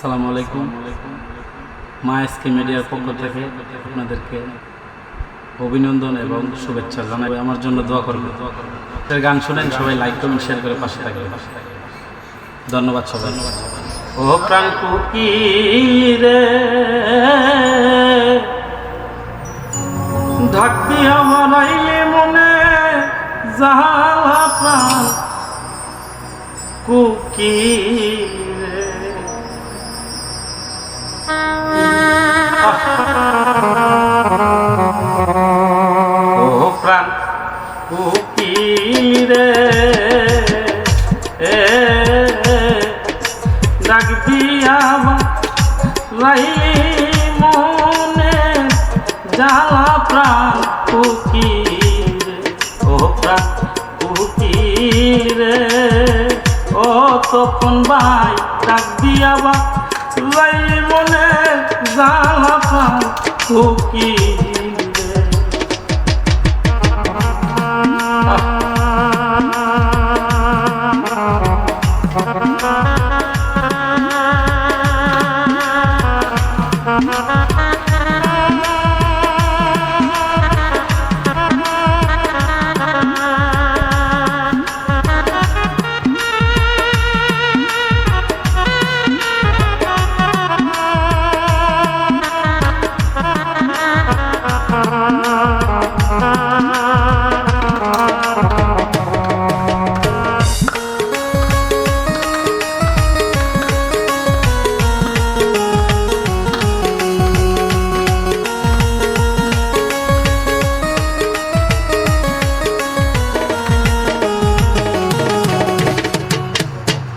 আসসালামু আলাইকুম। মা এসকে মিডিয়ার পক্ষ থেকে আপনাদেরকে অভিনন্দন এবং শুভেচ্ছা জানাই। আমার জন্য দোয়া করবেন। এর গান শুনেন, সবাই লাইক কমেন্ট শেয়ার করে পাশে থাকবেন। ধন্যবাদ সবাই ও প্রাণ রে ঢাক দিয়া মনে জাহালা প্রাণ কুকি প্রাণ কুকি রে এ ডাক দিয়া লাইলি মনে জ্বালা প্রাণ কুকি রে ও প্রাণ কুকি রে ও তখন ভাই ডাক দিয়া বা লাইলি মনে জ্বালা প্রাণ কুকি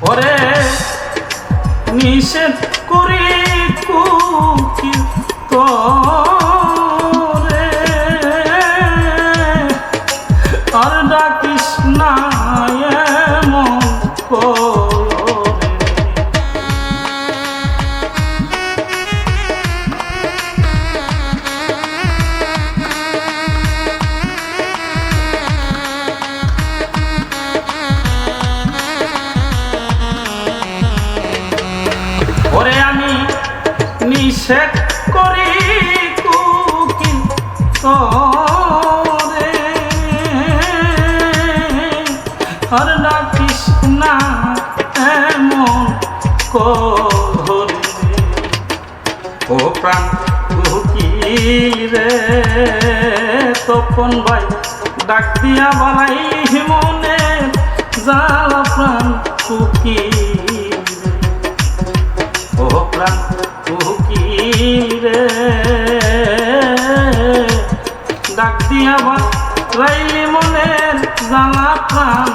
ওরে নিষেধ করি কুকি আর ডাকিস না নিষেধ করি কুকিল তোরে আর না এমন করে ও প্রাণ রে, তপন ভাই, ডাক দিয়া বালাই মনে জালা প্রাণ কুকিল জ্বালা প্রাণ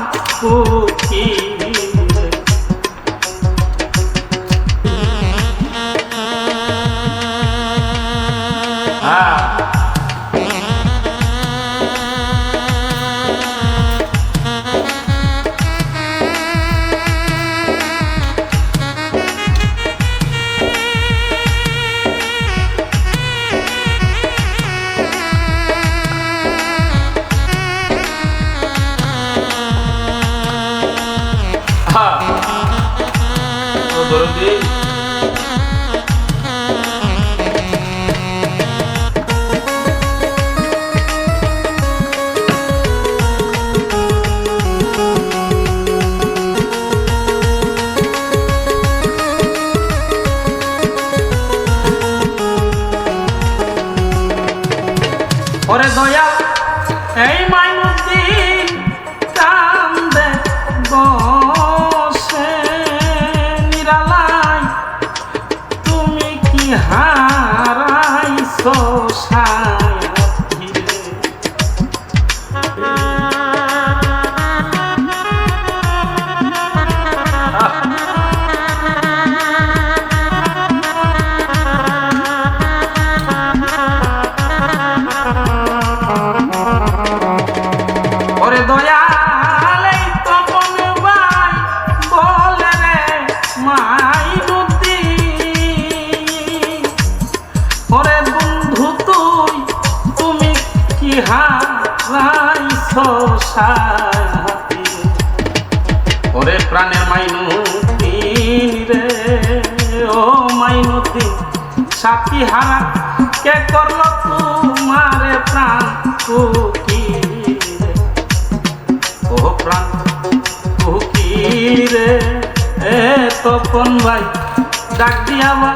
দরদি। ওরে দয়া এই মাইনুদ্দিন সাথী। ওরে প্রাণের মাইনু রে, ও মাইনুদ্দিন সাথী হারা, কে করল তোমারে প্রাণ কুকি ও প্রাণ কুকি রে, এ তপন ভাই, ডাক দিয়া বা